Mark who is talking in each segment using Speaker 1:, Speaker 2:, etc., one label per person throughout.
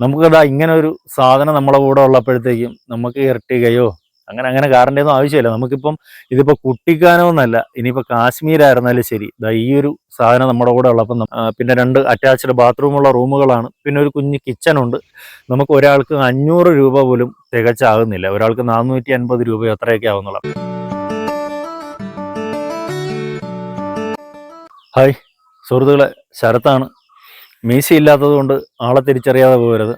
Speaker 1: നമുക്കതാ ഇങ്ങനെ ഒരു സാധനം നമ്മളെ കൂടെ ഉള്ളപ്പോഴത്തേക്കും നമുക്ക് ഇരട്ടികയോ അങ്ങനെ അങ്ങനെ കാറിന്റെ ഒന്നും ആവശ്യമില്ല. നമുക്കിപ്പം ഇതിപ്പോൾ കുട്ടിക്കാനോ എന്നല്ല ഇനിയിപ്പോൾ കാശ്മീരായിരുന്നാലും ശരി. ദാ ഈ ഒരു സാധനം നമ്മുടെ കൂടെ ഉള്ളപ്പം പിന്നെ രണ്ട് അറ്റാച്ച്ഡ് ബാത്റൂമുള്ള റൂമുകളാണ്. പിന്നെ ഒരു കുഞ്ഞ് കിച്ചൺ ഉണ്ട്. നമുക്ക് ഒരാൾക്ക് അഞ്ഞൂറ് രൂപ പോലും തികച്ചാകുന്നില്ല. ഒരാൾക്ക് നാനൂറ്റി അൻപത് രൂപ അത്രയൊക്കെ ആവുന്നുള്ളൂ ഹായ്. സുഹൃത്തുക്കളെ ശരത്താണ്. മീശ ഇല്ലാത്തത് കൊണ്ട് ആളെ തിരിച്ചറിയാതെ പോകരുത്.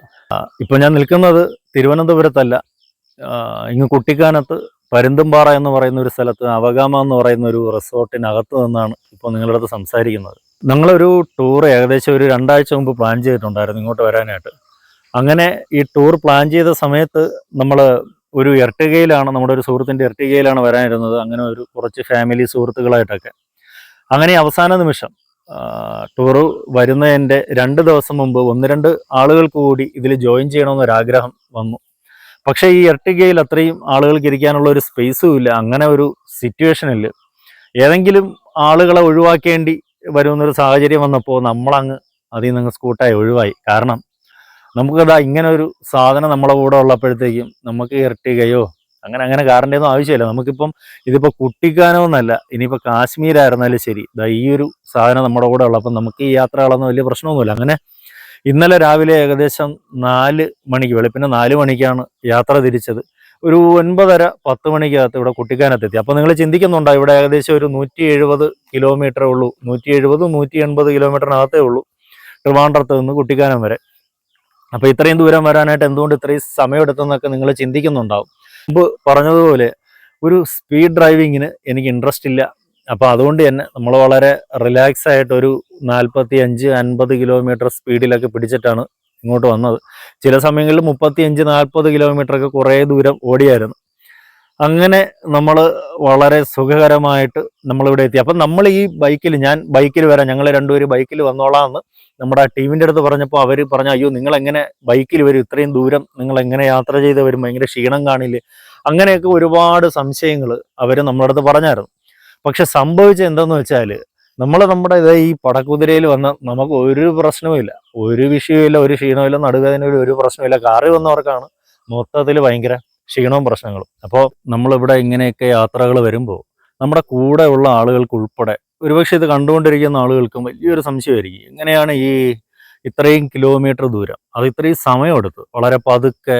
Speaker 1: ഇപ്പം ഞാൻ നിൽക്കുന്നത് തിരുവനന്തപുരത്തല്ല. ഇങ്ങ് കുട്ടിക്കാനത്ത് പരുന്തുംപാറ എന്ന് പറയുന്ന ഒരു സ്ഥലത്ത് അവഗാമ എന്ന് പറയുന്ന ഒരു റിസോർട്ടിനകത്ത് നിന്നാണ് ഇപ്പോൾ നിങ്ങളുടെ അടുത്ത് സംസാരിക്കുന്നത്. ഞങ്ങളൊരു ടൂർ ഏകദേശം ഒരു രണ്ടാഴ്ച മുമ്പ് പ്ലാൻ ചെയ്തിട്ടുണ്ടായിരുന്നു ഇങ്ങോട്ട് വരാനായിട്ട്. അങ്ങനെ ഈ ടൂർ പ്ലാൻ ചെയ്ത സമയത്ത് നമ്മൾ ഒരു എർട്ടികയിലാണ് നമ്മുടെ ഒരു സുഹൃത്തിന്റെ എർട്ടികയിലാണ് വരാനിരുന്നത്. അങ്ങനെ ഒരു കുറച്ച് ഫാമിലി സുഹൃത്തുക്കളായിട്ടൊക്കെ. അങ്ങനെ അവസാന നിമിഷം ടൂറ് വരുന്നതിന്റെ രണ്ട് ദിവസം മുമ്പ് ഒന്ന് രണ്ട് ആളുകൾക്ക് കൂടി ഇതിൽ ജോയിൻ ചെയ്യണമെന്നൊരാഗ്രഹം വന്നു. പക്ഷേ ഈ എർട്ടിഗയിൽ അത്രയും ആളുകൾക്ക് ഇരിക്കാനുള്ള ഒരു സ്പേസും ഇല്ല. അങ്ങനെ ഒരു സിറ്റുവേഷനിൽ ഏതെങ്കിലും ആളുകളെ ഒഴിവാക്കേണ്ടി വരുന്നൊരു സാഹചര്യം വന്നപ്പോൾ നമ്മളങ്ങ് അതിൽ നിന്ന് സ്കൂട്ടായി ഒഴിവായി. കാരണം നമുക്കതാ ഇങ്ങനെ ഒരു സാധനം നമ്മളെ കൂടെ ഉള്ളപ്പോഴത്തേക്കും നമുക്ക് ഇരട്ടികയോ അങ്ങനെ അങ്ങനെ കാറിന്റെ ഒന്നും ആവശ്യമില്ല. നമുക്കിപ്പം ഇതിപ്പോൾ കുട്ടിക്കാനോ എന്നല്ല ഇനിയിപ്പോൾ കാശ്മീരായിരുന്നാലും ശരി. ദാ ഈ ഒരു സാധനം നമ്മുടെ കൂടെ ഉള്ളപ്പം നമുക്ക് ഈ യാത്രകളൊന്നും വലിയ പ്രശ്നമൊന്നുമില്ല. അങ്ങനെ ഇന്നലെ രാവിലെ ഏകദേശം നാല് മണിക്ക് വെളുപ്പിന് നാല് മണിക്കാണ് യാത്ര തിരിച്ചത്. ഒരു ഒൻപതര പത്ത് മണിക്കകത്ത് ഇവിടെ കുട്ടിക്കാനത്തെത്തി. അപ്പോൾ നിങ്ങൾ ചിന്തിക്കുന്നുണ്ടോ ഇവിടെ ഏകദേശം ഒരു നൂറ്റി എഴുപത് കിലോമീറ്ററേ ഉള്ളൂ. നൂറ്റി എഴുപത് നൂറ്റി എൺപത് കിലോമീറ്ററിനകത്തേ ഉള്ളൂ ട്രിവാൻഡ്രത്ത് നിന്ന് കുട്ടിക്കാനം വരെ. അപ്പോൾ ഇത്രയും ദൂരം വരാനായിട്ട് എന്തുകൊണ്ട് ഇത്രയും സമയമെടുത്തെന്നൊക്കെ നിങ്ങൾ ചിന്തിക്കുന്നുണ്ടാവും. മുമ്പ് പറഞ്ഞതുപോലെ ഒരു സ്പീഡ് ഡ്രൈവിങ്ങിന് എനിക്ക് ഇൻട്രസ്റ്റ് ഇല്ല. അപ്പോൾ അതുകൊണ്ട് തന്നെ നമ്മൾ വളരെ റിലാക്സ് ആയിട്ട് ഒരു നാൽപ്പത്തി അഞ്ച് അൻപത് കിലോമീറ്റർ സ്പീഡിലൊക്കെ പിടിച്ചിട്ടാണ് ഇങ്ങോട്ട് വന്നത്. ചില സമയങ്ങളിൽ മുപ്പത്തി അഞ്ച് നാൽപ്പത് കിലോമീറ്റർ ഒക്കെ കുറേ ദൂരം ഓടിയായിരുന്നു. അങ്ങനെ നമ്മൾ വളരെ സുഖകരമായിട്ട് നമ്മളിവിടെ എത്തി. അപ്പം നമ്മൾ ഈ ബൈക്കിൽ ഞാൻ ബൈക്കിൽ വരാം. ഞങ്ങൾ രണ്ടുപേരും ബൈക്കിൽ വന്നോളാം എന്ന് നമ്മുടെ ടീമിന്റെ അടുത്ത് പറഞ്ഞപ്പോൾ അവർ പറഞ്ഞു അയ്യോ നിങ്ങൾ എങ്ങനെ ബൈക്കിൽ വരും? ഇത്രയും ദൂരം നിങ്ങൾ എങ്ങനെ യാത്ര ചെയ്ത് വരും? ഭയങ്കര ക്ഷീണം കാണില്ലേ? അങ്ങനെയൊക്കെ ഒരുപാട് സംശയങ്ങൾ അവർ നമ്മുടെ അടുത്ത് പറഞ്ഞായിരുന്നു. പക്ഷെ സംഭവിച്ചത് എന്താണെന്ന് വെച്ചാൽ നമ്മൾ നമ്മുടെ ഇതേ ഈ പടക്കുതിരയിൽ വന്ന നമുക്ക് ഒരു പ്രശ്നവുമില്ല ഒരു വിഷയവുമില്ല ഒരു ക്ഷീണമില്ല നടുവേദനയിലും ഒരു പ്രശ്നമില്ല കാറി വന്നവർക്കാണ് മൊത്തത്തിൽ ഭയങ്കര ക്ഷീണവും പ്രശ്നങ്ങളും. അപ്പോൾ നമ്മളിവിടെ ഇങ്ങനെയൊക്കെ യാത്രകൾ വരുമ്പോൾ നമ്മുടെ കൂടെ ഉള്ള ആളുകൾക്ക് ഉൾപ്പെടെ ഒരുപക്ഷെ ഇത് കണ്ടുകൊണ്ടിരിക്കുന്ന ആളുകൾക്കും വലിയൊരു സംശയമായിരിക്കും. എങ്ങനെയാണ് ഈ ഇത്രയും കിലോമീറ്റർ ദൂരം? അത് ഇത്രയും സമയമെടുത്ത്. വളരെ പതുക്കെ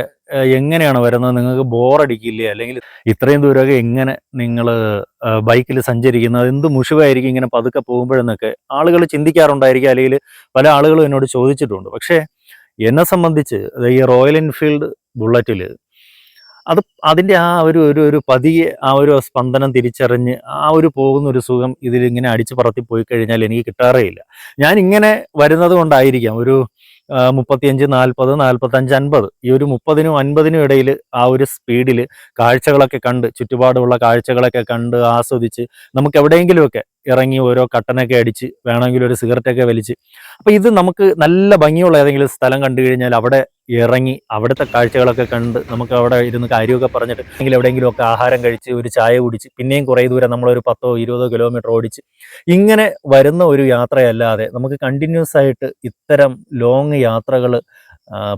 Speaker 1: എങ്ങനെയാണ് വരുന്നത്? നിങ്ങൾക്ക് ബോറടിക്കില്ലേ? അല്ലെങ്കിൽ ഇത്രയും ദൂരമൊക്കെ എങ്ങനെ നിങ്ങൾ ബൈക്കിൽ സഞ്ചരിക്കുന്നത്? എന്ത് മുഷിവായിരിക്കും ഇങ്ങനെ പതുക്കെ പോകുമ്പോഴെന്നൊക്കെ ആളുകൾ ചിന്തിക്കാറുണ്ടായിരിക്കും. അല്ലെങ്കിൽ പല ആളുകളും എന്നോട് ചോദിച്ചിട്ടുണ്ട്. പക്ഷേ എന്നെ സംബന്ധിച്ച് ഈ റോയൽ എൻഫീൽഡ് ബുള്ളറ്റിൽ അത് അതിന്റെ ആ ഒരു ഒരു ഒരു പതിയെ ആ ഒരു സ്പന്ദനം തിരിച്ചറിഞ്ഞ് ആ ഒരു പോകുന്ന ഒരു സുഖം ഇതിലിങ്ങനെ അടിച്ചു പറത്തി പോയി കഴിഞ്ഞാൽ എനിക്ക് കിട്ടാറേ ഇല്ല ഞാൻ ഇങ്ങനെ വരുന്നത് കൊണ്ടായിരിക്കാം ഒരു മുപ്പത്തിയഞ്ച് നാൽപ്പത് നാൽപ്പത്തഞ്ച് അൻപത്. ഈ ഒരു മുപ്പതിനും അൻപതിനും ഇടയിൽ ആ ഒരു സ്പീഡിൽ കാഴ്ചകളൊക്കെ കണ്ട് ചുറ്റുപാടുമുള്ള കാഴ്ചകളൊക്കെ കണ്ട് ആസ്വദിച്ച് നമുക്ക് എവിടെയെങ്കിലുമൊക്കെ ഇറങ്ങി ഓരോ കട്ടനൊക്കെ അടിച്ച് വേണമെങ്കിൽ ഒരു സിഗരറ്റൊക്കെ വലിച്ച്. അപ്പോൾ ഇത് നമുക്ക് നല്ല ഭംഗിയുള്ള ഏതെങ്കിലും സ്ഥലം കണ്ടു കഴിഞ്ഞാൽ അവിടെ ഇറങ്ങി അവിടുത്തെ കാഴ്ചകളൊക്കെ കണ്ട് നമുക്ക് അവിടെ ഇരുന്ന് കാര്യമൊക്കെ പറഞ്ഞിട്ട് അല്ലെങ്കിൽ എവിടെയെങ്കിലുമൊക്കെ ആഹാരം കഴിച്ച് ഒരു ചായ കുടിച്ച് പിന്നെയും കുറേ ദൂരം നമ്മളൊരു പത്തോ ഇരുപതോ കിലോമീറ്റർ ഓടിച്ച് ഇങ്ങനെ വരുന്ന ഒരു യാത്രയല്ലാതെ നമുക്ക് കണ്ടിന്യൂസ് ആയിട്ട് ഇത്തരം ലോങ് യാത്രകൾ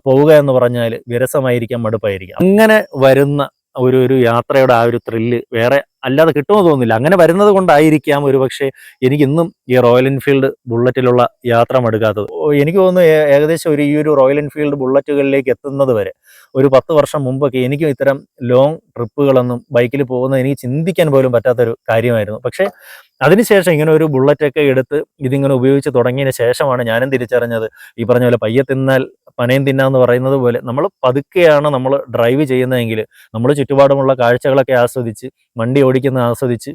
Speaker 1: പോവുക എന്ന് പറഞ്ഞാൽ വിരസമായിരിക്കാം മടുപ്പായിരിക്കാം. അങ്ങനെ വരുന്ന ഒരു ഒരു യാത്രയുടെ ആ ഒരു ത്രില്ല് വേറെ അല്ലാതെ കിട്ടുമെന്ന് തോന്നുന്നില്ല. അങ്ങനെ വരുന്നത് കൊണ്ടായിരിക്കാം ഒരു പക്ഷേ എനിക്ക് ഇന്നും ഈ റോയൽ എൻഫീൽഡ് ബുള്ളറ്റിലുള്ള യാത്ര മടുക്കാത്തത്. എനിക്ക് തോന്നുന്നു ഏകദേശം ഒരു ഈ ഒരു റോയൽ എൻഫീൽഡ് ബുള്ളറ്റുകളിലേക്ക് എത്തുന്നത് വരെ ഒരു പത്ത് വർഷം മുമ്പൊക്കെ എനിക്കും ഇത്തരം ലോങ് ട്രിപ്പുകളൊന്നും ബൈക്കിൽ പോകുന്നത് എനിക്ക് ചിന്തിക്കാൻ പോലും പറ്റാത്തൊരു കാര്യമായിരുന്നു. പക്ഷേ അതിനുശേഷം ഇങ്ങനെ ഒരു ബുള്ളറ്റൊക്കെ എടുത്ത് ഇതിങ്ങനെ ഉപയോഗിച്ച് തുടങ്ങിയതിന് ശേഷമാണ് ഞാനും തിരിച്ചറിഞ്ഞത് ഈ പറഞ്ഞ പോലെ പയ്യെ തിന്നാൽ പനയും തിന്നാന്ന് പറയുന്നത് പോലെ നമ്മൾ പതുക്കെയാണ് നമ്മൾ ഡ്രൈവ് ചെയ്യുന്നതെങ്കിൽ നമ്മൾ ചുറ്റുപാടുമുള്ള കാഴ്ചകളൊക്കെ ആസ്വദിച്ച് വണ്ടി ഓടിക്കുന്ന ആസ്വദിച്ച്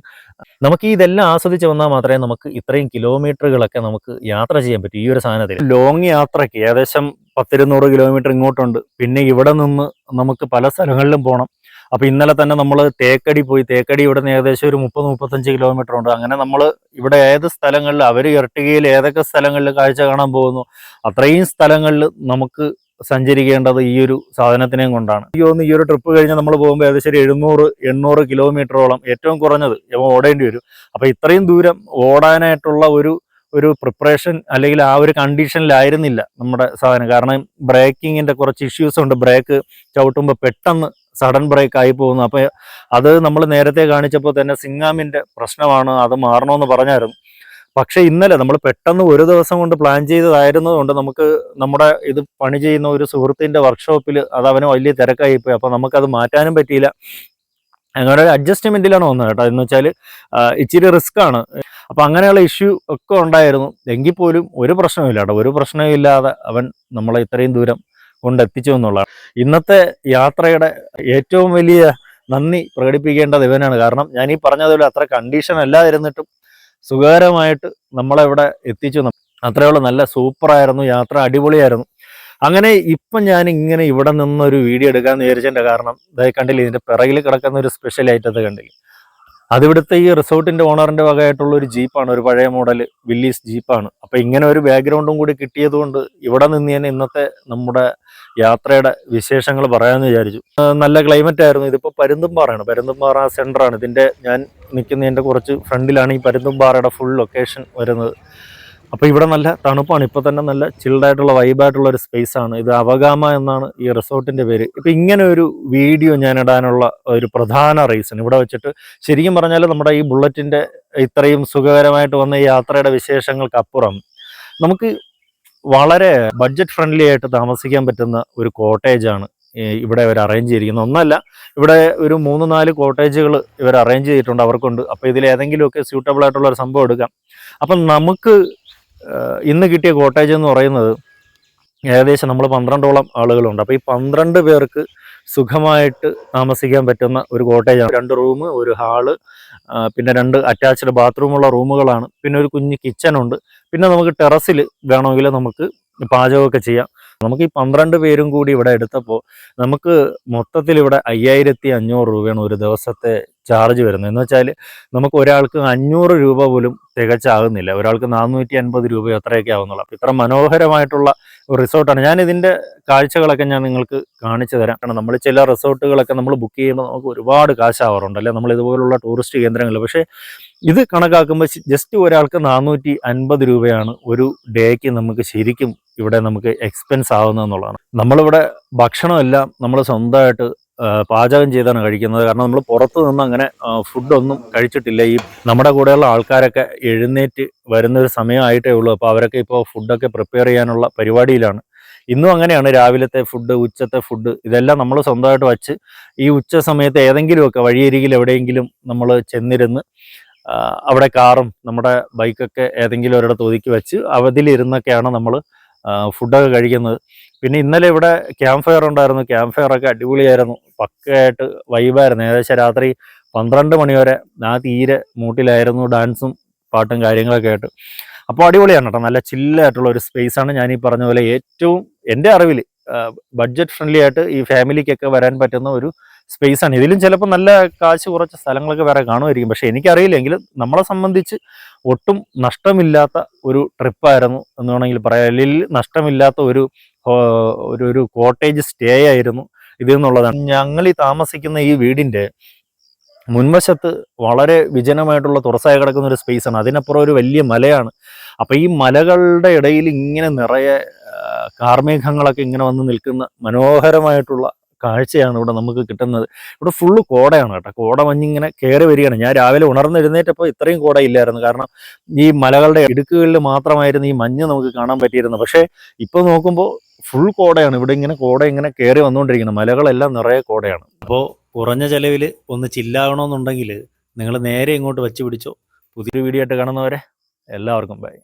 Speaker 1: നമുക്ക് ഇതെല്ലാം ആസ്വദിച്ച് വന്നാൽ മാത്രമേ നമുക്ക് ഇത്രയും കിലോമീറ്ററുകളൊക്കെ നമുക്ക് യാത്ര ചെയ്യാൻ പറ്റൂ ഈ ഒരു സാധനത്തിൽ. ലോങ് യാത്രയ്ക്ക് ഏകദേശം പത്തിരുന്നൂറ് കിലോമീറ്റർ ഇങ്ങോട്ടുണ്ട്. പിന്നെ ഇവിടെ നിന്ന് നമുക്ക് പല സ്ഥലങ്ങളിലും പോകണം അപ്പൊ ഇന്നലെ തന്നെ നമ്മൾ തേക്കടി പോയി. തേക്കടി ഇവിടെ നിന്ന് ഏകദേശം ഒരു മുപ്പത് മുപ്പത്തഞ്ച് കിലോമീറ്റർ ഉണ്ട്. അങ്ങനെ നമ്മൾ ഇവിടെ ഏത് സ്ഥലങ്ങളിൽ അവർ ഇരട്ടുകയിൽ ഏതൊക്കെ സ്ഥലങ്ങളിൽ കാഴ്ച കാണാൻ പോകുന്നു അത്രയും സ്ഥലങ്ങളിൽ നമുക്ക് സഞ്ചരിക്കേണ്ടത് ഈ ഒരു സാധനത്തിനെയും കൊണ്ടാണ്. ഈ ഒരു ട്രിപ്പ് കഴിഞ്ഞ് നമ്മൾ പോകുമ്പോൾ ഏകദേശം ഒരു എഴുന്നൂറ് എണ്ണൂറ് കിലോമീറ്ററോളം ഏറ്റവും കുറഞ്ഞത് ഓടേണ്ടി വരും. അപ്പൊ ഇത്രയും ദൂരം ഓടാനായിട്ടുള്ള ഒരു ഒരു പ്രിപ്പറേഷൻ അല്ലെങ്കിൽ ആ ഒരു കണ്ടീഷനിലായിരുന്നില്ല നമ്മുടെ സാധനം. കാരണം ബ്രേക്കിങ്ങിന്റെ കുറച്ച് ഇഷ്യൂസ് ഉണ്ട്. ബ്രേക്ക് ചവിട്ടുമ്പോൾ പെട്ടെന്ന് സഡൻ ബ്രേക്ക് ആയി പോകുന്നു. അപ്പോൾ അത് നമ്മൾ നേരത്തെ കാണിച്ചപ്പോൾ തന്നെ സിംഗാമിന്റെ പ്രശ്നമാണ്. അത് മാറണമെന്ന് പറഞ്ഞായിരുന്നു. പക്ഷേ ഇന്നലെ നമ്മൾ പെട്ടെന്ന് ഒരു ദിവസം കൊണ്ട് പ്ലാൻ ചെയ്തതായിരുന്നതുകൊണ്ട് നമുക്ക് നമ്മുടെ ഇത് പണി ചെയ്യുന്ന ഒരു സുഹൃത്തിന്റെ വർക്ക്ഷോപ്പിൽ അത് അവന് വലിയ തിരക്കായി പോയി. അപ്പോൾ നമുക്കത് മാറ്റാനും പറ്റിയില്ല. അങ്ങനെ ഒരു അഡ്ജസ്റ്റ്മെന്റിലാണ് വന്നത് കേട്ടോ. എന്ന് വെച്ചാൽ ഇച്ചിരി റിസ്ക് ആണ്. അപ്പൊ അങ്ങനെയുള്ള ഇഷ്യൂ ഒക്കെ ഉണ്ടായിരുന്നു. എങ്കിൽ പോലും ഒരു പ്രശ്നവും ഇല്ല കേട്ടോ. ഒരു പ്രശ്നവും ഇല്ലാതെ അവൻ നമ്മളെ ഇത്രയും ദൂരം കൊണ്ടെത്തിച്ചു എന്നുള്ളതാണ്. ഇന്നത്തെ യാത്രയുടെ ഏറ്റവും വലിയ നന്ദി പ്രകടിപ്പിക്കേണ്ടത് ഇവനാണ്. കാരണം ഞാൻ ഈ പറഞ്ഞതുപോലെ അത്ര കണ്ടീഷൻ അല്ലാതിരുന്നിട്ടും സുഖകരമായിട്ട് നമ്മളെ ഇവിടെ എത്തിച്ചു. അത്രയുള്ള നല്ല സൂപ്പറായിരുന്നു. യാത്ര അടിപൊളിയായിരുന്നു. അങ്ങനെ ഇപ്പം ഞാൻ ഇങ്ങനെ ഇവിടെ നിന്നൊരു വീഡിയോ എടുക്കാൻ വിചാരിച്ചതിന്റെ കാരണം ഇതായി കണ്ടില്ല ഇതിന്റെ പിറകിൽ കിടക്കുന്ന ഒരു സ്പെഷ്യൽ ഐറ്റത്തെ കണ്ടില്ല? അതിവിടുത്തെ ഈ റിസോർട്ടിന്റെ ഓണറിന്റെ വകയായിട്ടുള്ള ഒരു ജീപ്പാണ്. ഒരു പഴയ മോഡൽ വില്ലീസ് ജീപ്പാണ്. അപ്പം ഇങ്ങനെ ഒരു ബാക്ക്ഗ്രൗണ്ടും കൂടി കിട്ടിയതുകൊണ്ട് ഇവിടെ നിന്ന് തന്നെ ഇന്നത്തെ നമ്മുടെ യാത്രയുടെ വിശേഷങ്ങൾ പറയാമെന്ന് വിചാരിച്ചു. നല്ല ക്ലൈമറ്റ് ആയിരുന്നു. ഇതിപ്പോൾ പരുന്തുംപാറയാണ്. പരുന്തുംപാറ സെന്ററാണ് ആണ് ഇതിന്റെ ഞാൻ നിൽക്കുന്നതിന്റെ കുറച്ച് ഫ്രണ്ടിലാണ് ഈ പരുന്തുംപാറയുടെ ഫുൾ ലൊക്കേഷൻ വരുന്നത്. അപ്പോൾ ഇവിടെ നല്ല തണുപ്പാണ്. ഇപ്പോൾ തന്നെ നല്ല ചിൽഡായിട്ടുള്ള വൈബായിട്ടുള്ള ഒരു സ്പേസ് ആണ്. ഇത് അവഗാമ എന്നാണ് ഈ റിസോർട്ടിന്റെ പേര്. ഇപ്പോൾ ഇങ്ങനെ ഒരു വീഡിയോ ഞാൻ ഇടാനുള്ള ഒരു പ്രധാന റീസൺ ഇവിടെ വെച്ചിട്ട് ശരിക്കും പറഞ്ഞാൽ നമ്മുടെ ഈ ബുള്ളറ്റിന്റെ ഇത്രയും സുഖകരമായിട്ട് വന്ന ഈ യാത്രയുടെ വിശേഷങ്ങൾക്കപ്പുറം നമുക്ക് വളരെ ബഡ്ജറ്റ് ഫ്രണ്ട്ലി ആയിട്ട് താമസിക്കാൻ പറ്റുന്ന ഒരു കോട്ടേജ് ആണ് ഇവിടെ ഇവർ അറേഞ്ച് ചെയ്തിരിക്കുന്നത്. ഒന്നല്ല ഇവിടെ ഒരു മൂന്ന് നാല് കോട്ടേജുകൾ ഇവർ അറേഞ്ച് ചെയ്തിട്ടുണ്ട് അവർക്കുണ്ട്. അപ്പോൾ ഇതിൽ ഏതെങ്കിലുമൊക്കെ സ്യൂട്ടബിൾ ആയിട്ടുള്ള ഒരു സംഭവം എടുക്കാം. അപ്പം നമുക്ക് ഇന്ന് കിട്ടിയ കോട്ടേജ് എന്ന് പറയുന്നത് ഏകദേശം നമ്മൾ പന്ത്രണ്ടോളം ആളുകളുണ്ട്. അപ്പോൾ ഈ പന്ത്രണ്ട് പേർക്ക് സുഖമായിട്ട് താമസിക്കാൻ പറ്റുന്ന ഒരു കോട്ടേജാണ് രണ്ട് റൂം ഒരു ഹാൾ പിന്നെ രണ്ട് അറ്റാച്ച്ഡ് ബാത്റൂമുള്ള റൂമുകളാണ്. പിന്നെ ഒരു കുഞ്ഞ് കിച്ചണുണ്ട് പിന്നെ നമുക്ക് ടെറസിൽ വേണമെങ്കിൽ നമുക്ക് പാചകമൊക്കെ ചെയ്യാം. നമുക്ക് ഈ പന്ത്രണ്ട് പേരും കൂടി ഇവിടെ എടുത്തപ്പോൾ നമുക്ക് മൊത്തത്തിൽ ഇവിടെ അയ്യായിരത്തി അഞ്ഞൂറ് രൂപയാണ് ഒരു ദിവസത്തെ ചാർജ് വരുന്നത് എന്ന് വെച്ചാൽ നമുക്ക് ഒരാൾക്ക് അഞ്ഞൂറ് രൂപ പോലും തികച്ചാകുന്നില്ല. ഒരാൾക്ക് നാനൂറ്റി അൻപത് രൂപ അത്രയൊക്കെ ആവുന്നുള്ളൂ. അപ്പോൾ ഇത്ര മനോഹരമായിട്ടുള്ള റിസോർട്ടാണ്. ഞാൻ ഇതിന്റെ കാഴ്ചകളൊക്കെ ഞാൻ നിങ്ങൾക്ക് കാണിച്ചു തരാം. കാരണം നമ്മൾ ചില റിസോർട്ടുകളൊക്കെ നമ്മൾ ബുക്ക് ചെയ്യുമ്പോൾ നമുക്ക് ഒരുപാട് കാശാവാറുണ്ട് അല്ലെ? നമ്മൾ ഇതുപോലുള്ള ടൂറിസ്റ്റ് കേന്ദ്രങ്ങൾ. പക്ഷേ ഇത് കണക്കാക്കുമ്പോൾ ജസ്റ്റ് ഒരാൾക്ക് നാനൂറ്റി അൻപത് രൂപയാണ് ഒരു ഡേക്ക് നമുക്ക് ശരിക്കും ഇവിടെ നമുക്ക് എക്സ്പെൻസ് ആവുന്നതെന്നുള്ളതാണ് നമ്മളിവിടെ ഭക്ഷണമെല്ലാം നമ്മൾ സ്വന്തമായിട്ട് പാചകം ചെയ്താണ് കഴിക്കുന്നത്. കാരണം നമ്മൾ പുറത്തു നിന്ന് അങ്ങനെ ഫുഡൊന്നും കഴിച്ചിട്ടില്ല. ഈ നമ്മുടെ കൂടെയുള്ള ആൾക്കാരൊക്കെ എഴുന്നേറ്റ് വരുന്ന ഒരു സമയമായിട്ടേ ഉള്ളൂ. അപ്പോൾ അവരൊക്കെ ഇപ്പോൾ ഫുഡൊക്കെ പ്രിപ്പയർ ചെയ്യാനുള്ള പരിപാടിയിലാണ്. ഇന്നും അങ്ങനെയാണ്. രാവിലത്തെ ഫുഡ് ഉച്ചത്തെ ഫുഡ് ഇതെല്ലാം നമ്മൾ സ്വന്തമായിട്ട് വച്ച് ഈ ഉച്ച സമയത്ത് ഏതെങ്കിലുമൊക്കെ വഴിയരികിൽ എവിടെയെങ്കിലും നമ്മൾ ചെന്നിരുന്ന് അവിടെ കാറും നമ്മുടെ ബൈക്കൊക്കെ ഏതെങ്കിലും ഒരിടത്ത് ഒതുക്കി വെച്ച് അവതിലിരുന്നൊക്കെയാണ് നമ്മൾ ഫുഡൊക്കെ കഴിക്കുന്നത്. പിന്നെ ഇന്നലെ ഇവിടെ ക്യാമ്പ് ഫയർ ഉണ്ടായിരുന്നു. ക്യാമ്പ് ഫയറൊക്കെ അടിപൊളിയായിരുന്നു. പക്കയായിട്ട് വൈബായിരുന്നു ഏകദേശം രാത്രി പന്ത്രണ്ട് മണി വരെ ആ തീരെ മൂട്ടിലായിരുന്നു ഡാൻസും പാട്ടും കാര്യങ്ങളൊക്കെ ആയിട്ട്. അപ്പോൾ അടിപൊളിയാണ് കേട്ടോ നല്ല ചില്ലായിട്ടുള്ള ഒരു സ്പേസ് ആണ് ഞാൻ ഈ പറഞ്ഞ പോലെ ഏറ്റവും എന്റെ അറിവിൽ ബഡ്ജറ്റ് ഫ്രണ്ട്ലി ആയിട്ട് ഈ ഫാമിലിക്കൊക്കെ വരാൻ പറ്റുന്ന ഒരു സ്പേസ് ആണ് ഇതിലും ചിലപ്പോൾ നല്ല കാശ് കുറച്ച് സ്ഥലങ്ങളൊക്കെ വേറെ കാണുമായിരിക്കും. പക്ഷെ എനിക്കറിയില്ലെങ്കിലും നമ്മളെ സംബന്ധിച്ച് ഒട്ടും നഷ്ടമില്ലാത്ത ഒരു ട്രിപ്പായിരുന്നു എന്ന് വേണമെങ്കിൽ പറയാം. അല്ലെങ്കിൽ നഷ്ടമില്ലാത്ത ഒരു ഒരു ഒരു കോട്ടേജ് സ്റ്റേ ആയിരുന്നു ഇത് എന്നുള്ളതാണ് ഞങ്ങൾ ഈ താമസിക്കുന്ന ഈ വീടിന്റെ മുൻവശത്ത് വളരെ വിജനമായിട്ടുള്ള തുറസായി കിടക്കുന്ന ഒരു സ്പേസ് ആണ് അതിനപ്പുറം ഒരു വലിയ മലയാണ്. അപ്പോൾ ഈ മലകളുടെ ഇടയിൽ ഇങ്ങനെ നിറയെ കാർമേഘങ്ങളൊക്കെ ഇങ്ങനെ വന്ന് നിൽക്കുന്ന മനോഹരമായിട്ടുള്ള കാഴ്ചയാണ് ഇവിടെ നമുക്ക് കിട്ടുന്നത്. ഇവിടെ ഫുള്ള് കോടയാണ് കേട്ടോ. കോട മഞ്ഞിങ്ങനെ കയറി വരികയാണ്. ഞാൻ രാവിലെ ഉണർന്നെഴുന്നേറ്റപ്പോൾ ഇത്രയും കോട ഇല്ലായിരുന്നു. കാരണം ഈ മലകളുടെ ഇടുക്കുകളിൽ മാത്രമായിരുന്നു ഈ മഞ്ഞ് നമുക്ക് കാണാൻ പറ്റിയിരുന്നത്. പക്ഷേ ഇപ്പോൾ നോക്കുമ്പോൾ ഫുൾ കോടയാണ്. ഇവിടെ ഇങ്ങനെ കോട ഇങ്ങനെ കയറി വന്നുകൊണ്ടിരിക്കുന്നത് മലകളെല്ലാം നിറയെ കോടയാണ്. അപ്പോൾ കുറഞ്ഞ ചിലവിൽ ഒന്ന് ചില്ലാകണമെന്നുണ്ടെങ്കിൽ നിങ്ങൾ നേരെ ഇങ്ങോട്ട് വെച്ച് പിടിച്ചോ. പുതിയൊരു വീഡിയോ ആയിട്ട് കാണുന്നവരെ എല്ലാവർക്കും ബൈ